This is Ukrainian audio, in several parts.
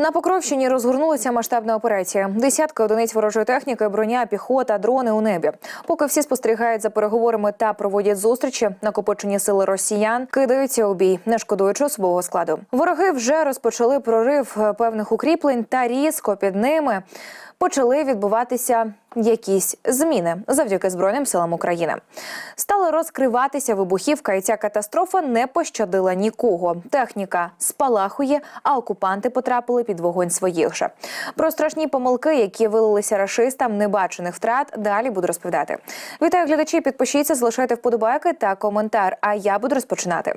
На Покровщині розгорнулася масштабна операція. Десятки одиниць ворожої техніки, броня, піхота, дрони у небі. Поки всі спостерігають за переговорами та проводять зустрічі, накопичені сили росіян кидаються у бій, не шкодуючи особового складу. Вороги вже розпочали прорив е, певних укріплень та різко під ними почали відбуватися якісь зміни завдяки збройним силам України. Стали розкриватися вибухівка, і ця катастрофа не пощадила нікого. Техніка спалахує, а окупанти потрапили під вогонь своїх же. Про страшні помилки, які вилилися рашистам, небачених втрат. Далі буду розповідати. Вітаю глядачі. Підпишіться, залишайте вподобайки та коментар. А я буду розпочинати.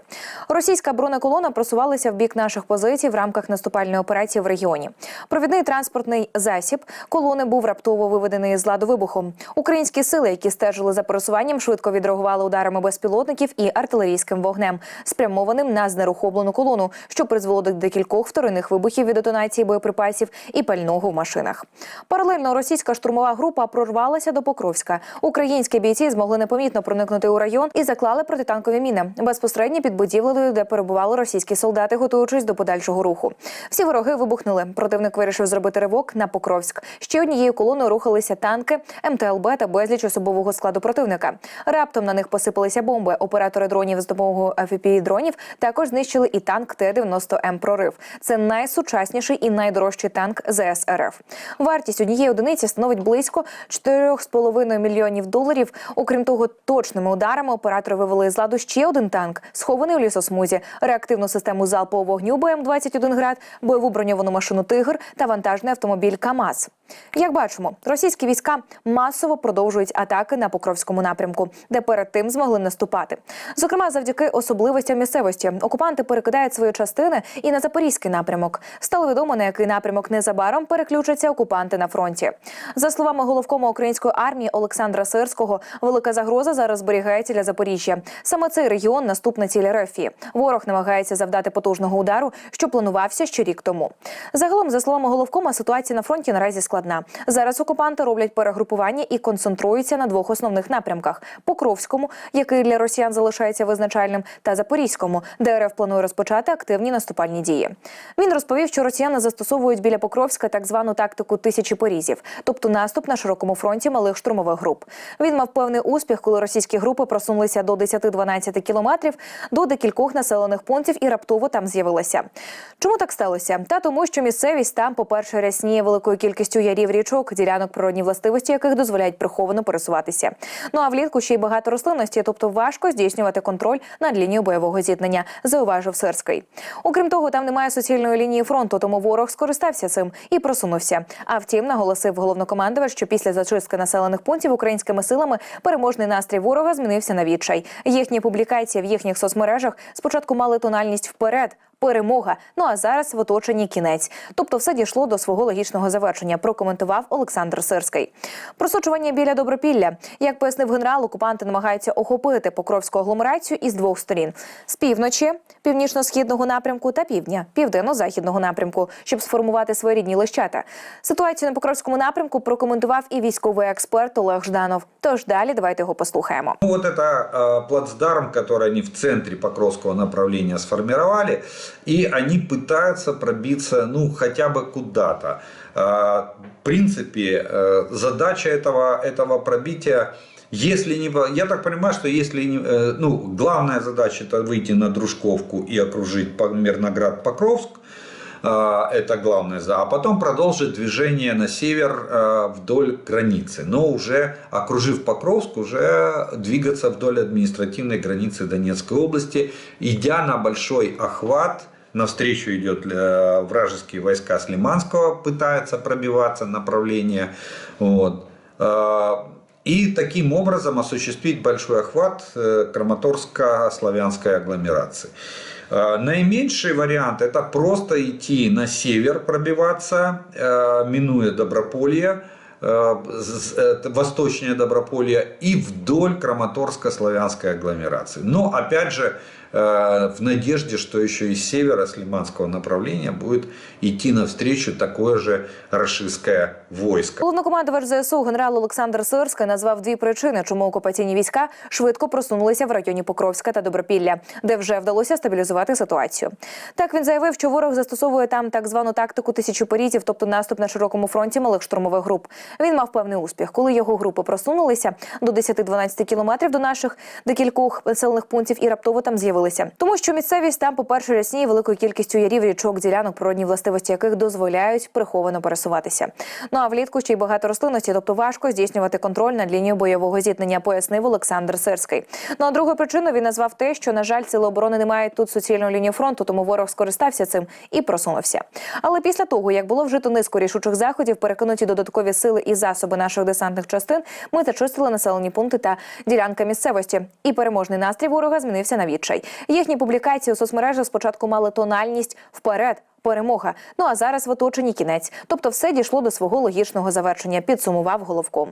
Російська бронеколона просувалася в бік наших позицій в рамках наступальної операції в регіоні. Провідний транспортний засіб колони був раптово виведений з ладу вибухом. Українські сили, які стежили за пересуванням, швидко відреагували ударами безпілотників і артилерійським вогнем, спрямованим на знерухоблену колону, що призвело до декількох вторинних вибухів від детонації боєприпасів і пального в машинах. Паралельно російська штурмова група прорвалася до Покровська. Українські бійці змогли непомітно проникнути у район і заклали протитанкові міни безпосередньо під будівлею, де перебували російські солдати, готуючись до подальшого руху. Всі вороги вибухнули. Противник вирішив зробити ривок на Покровськ. Ще однією колоною рухалися танки, МТЛБ та безліч особового складу противника. Раптом на них посипалися бомби. Оператори дронів з допомогою fpv дронів також знищили і танк Т-90М «Прорив». Це найсучасніший і найдорожчий танк ЗС РФ. Вартість однієї одиниці становить близько 4,5 мільйонів доларів. Окрім того, точними ударами оператори вивели з ладу ще один танк, схований у лісосмузі, реактивну систему залпового вогню БМ-21 град, бойову броньовану машину Тигр та вантажний автомобіль КАМАЗ. Як бачимо, російські війська масово продовжують атаки на Покровському напрямку, де перед тим змогли наступати. Зокрема, завдяки особливостям місцевості окупанти перекидають свої частини і на запорізький напрямок. Стало відомо, на який напрямок незабаром переключаться окупанти на фронті. За словами головкома української армії Олександра Сирського, велика загроза зараз зберігається для Запоріжжя. Саме цей регіон наступна ціль РФ. Ворог намагається завдати потужного удару, що планувався ще рік тому. Загалом, за словами головкома, ситуація на фронті наразі складна. Зараз окупанти роблять перегрупування і концентруються на двох основних напрямках: Покровському, який для росіян залишається визначальним, та Запорізькому, де РФ планує розпочати активні наступальні дії. Він розповів, що росіяни застосовують біля Покровська так звану тактику тисячі порізів, тобто наступ на широкому фронті малих штурмових груп. Він мав певний успіх, коли російські групи просунулися до 10-12 кілометрів до декількох населених пунктів і раптово там з'явилися. Чому так сталося? Та тому, що місцевість там, по-перше, рясніє великою кількістю ярів річок, ділянок природні властивості, яких дозволяють приховано пересуватися. Ну а влітку ще й багато рослинності, тобто важко здійснювати контроль над лінією бойового зіткнення, зауважив Сирський. Окрім того, там немає суцільної лінії фронту, тому ворог скористався цим і просунувся. А втім, наголосив головнокомандувач, що після зачистки населених пунктів українськими силами переможний настрій ворога змінився на відчай. Їхні публікації в їхніх соцмережах спочатку мали тональність вперед Перемога. Ну а зараз в оточенні кінець. Тобто, все дійшло до свого логічного завершення. Прокоментував Олександр Сирський. Просочування біля добропілля, як пояснив генерал, окупанти намагаються охопити покровську агломерацію із двох сторін: з півночі, північно-східного напрямку та півдня, південно-західного напрямку, щоб сформувати своєрідні лищата. Ситуацію на покровському напрямку прокоментував і військовий експерт Олег Жданов. Тож далі давайте його послухаємо. Ну, Вот это э, плацдарм, который они в центре Покровского направления сформировали, И они пытаются пробиться, ну, хотя бы куда-то. Э, в принципе, э, задача этого, этого пробития если не, я так понимаю, что если не, э, ну, главная задача это выйти на Дружковку и окружить Мирноград Покровск, это главное, за- а потом продолжить движение на север э, вдоль границы, но уже окружив Покровск, уже двигаться вдоль административной границы Донецкой области, идя на большой охват Навстречу идет э, вражеские войска с Лиманского, пытаются пробиваться направление. Вот. Э, И таким образом осуществить большой охват э, Краматорско-славянской агломерации. Э, Наименьший вариант это просто идти на север, пробиваться, э, минуя Доброполье, э, з- э, восточнее Доброполья и вдоль Краматорско-славянской агломерации. Но опять же, э, в надежде, что еще из севера, с лиманского направления, будет идти навстречу такое же рашистское войско. Головнокомандувач ЗСУ генерал Олександр Сирський назвав дві причини, чому окупаційні війська швидко просунулися в районі Покровська та Добропілля, де вже вдалося стабілізувати ситуацію. Так він заявив, що ворог застосовує там так звану тактику тисячу перітів, тобто наступ на широкому фронті малих штурмових груп. Він мав певний успіх, коли його групи просунулися до 10-12 кілометрів до наших декількох населених пунктів і раптово там з'явилися. Тому що місцевість там, по-перше, рясніє великою кількістю ярів, річок, ділянок, природні властивості яких дозволяють приховано пересуватися. Ну а влітку ще й багато рослинності, тобто важко здійснювати контроль над лінією бойового зіткнення, пояснив Олександр Сирський. Ну а другою причиною він назвав те, що на жаль, сили оборони не мають тут суцільної лінії фронту, тому ворог скористався цим і просунувся. Але після того, як було вжито низку рішучих заходів, перекинуті додаткові сили і засоби наших десантних частин, ми зачистили населені пункти та ділянки місцевості. І переможний настрій ворога змінився на відчай. Їхні публікації у соцмережах спочатку мали тональність вперед. Перемога. Ну а зараз в оточенні кінець. Тобто, все дійшло до свого логічного завершення. Підсумував головком.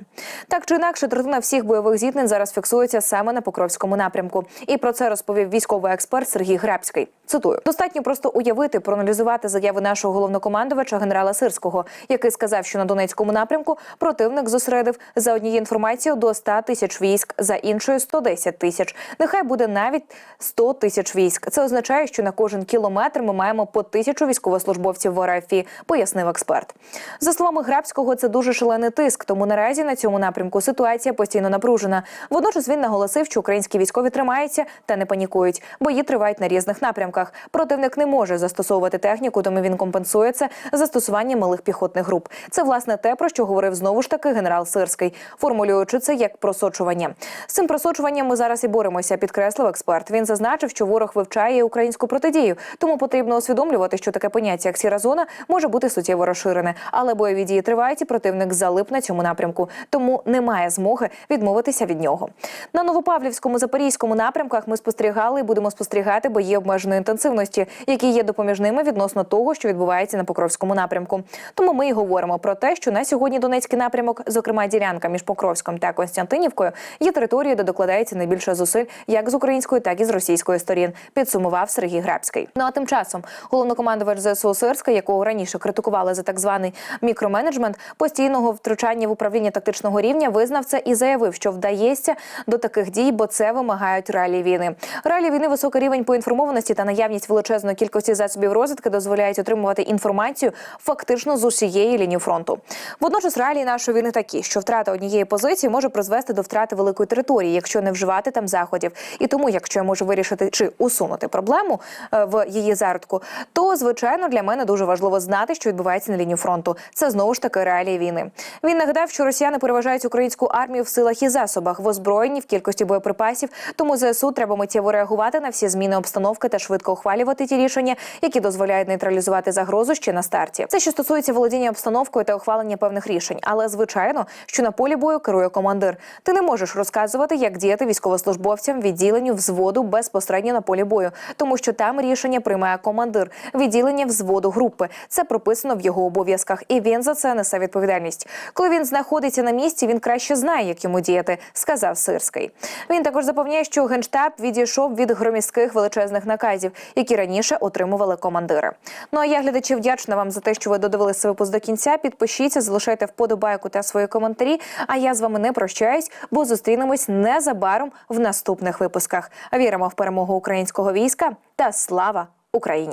Так чи інакше, третина всіх бойових зіткнень зараз фіксується саме на Покровському напрямку. І про це розповів військовий експерт Сергій Грабський. Цитую: достатньо просто уявити, проаналізувати заяви нашого головнокомандувача генерала Сирського, який сказав, що на Донецькому напрямку противник зосередив за однією інформацією до 100 тисяч військ, за іншою 110 тисяч. Нехай буде навіть 100 тисяч військ. Це означає, що на кожен кілометр ми маємо по тисячу військовослужбовців в РФ, пояснив експерт. За словами Грабського, це дуже шалений тиск. Тому наразі на цьому напрямку ситуація постійно напружена. Водночас він наголосив, що українські військові тримаються та не панікують. Бої тривають на різних напрямках. Противник не може застосовувати техніку, тому він компенсує це застосуванням малих піхотних груп. Це власне те, про що говорив знову ж таки генерал Сирський, формулюючи це як просочування. З цим просочуванням ми зараз і боремося, підкреслив експерт. Він зазначив, що ворог вивчає українську протидію, тому потрібно усвідомлювати, що таке поняття як сіра зона може бути суттєво розширене, але бойові дії тривають, і противник залип на цьому напрямку, тому немає змоги відмовитися від нього. На Новопавлівському запорізькому напрямках ми спостерігали і будемо спостерігати бої обмеженої інтенсивності, які є допоміжними відносно того, що відбувається на Покровському напрямку. Тому ми і говоримо про те, що на сьогодні Донецький напрямок, зокрема ділянка між Покровськом та Константинівкою, є територією, де докладається найбільше зусиль як з української, так і з російської сторін. Підсумував Сергій Грабський. Ну а тим часом головнокомандувач ЗСУ Сирська, якого раніше критикували за так званий мікроменеджмент постійного втручання в управління тактичного рівня, визнав це і заявив, що вдається до таких дій, бо це вимагають реалії війни. Реалії війни, високий рівень поінформованості та наявність величезної кількості засобів розвідки дозволяють отримувати інформацію фактично з усієї лінії фронту. Водночас реалії нашої війни такі, що втрата однієї позиції може призвести до втрати великої території, якщо не вживати там заходів. І тому, якщо я можу вирішити чи усунути проблему е, в її зародку, то звичайно для мене дуже важливо знати, що відбувається на лінії фронту. Це знову ж таки реалії війни. Він нагадав, що росіяни переважають українську армію в силах і засобах, в озброєнні, в кількості боєприпасів. Тому ЗСУ треба миттєво реагувати на всі зміни обстановки та швидко ухвалювати ті рішення, які дозволяють нейтралізувати загрозу ще на старті. Це що стосується володіння обстановкою та ухвалення певних рішень. Але звичайно, що на полі бою керує командир. Ти не можеш розказувати, як діяти військовослужбовцям відділенню взводу безпосередньо на полі бою, тому що там рішення приймає командир відділення взводу групи. Це прописано в його обов'язках, і він за це несе відповідальність. Коли він знаходиться на місці, він краще знає, як йому діяти, сказав Сирський. Він також запевняє, що генштаб відійшов від громістких величезних наказів, які раніше отримували командири. Ну а я глядачі вдячна вам за те, що ви додивилися випуск до кінця. Підпишіться, залишайте вподобайку та свої коментарі. А я з вами не прощаюсь, бо зустрінемось незабаром в наступних випусках. Віримо в перемогу українського війська та слава Україні!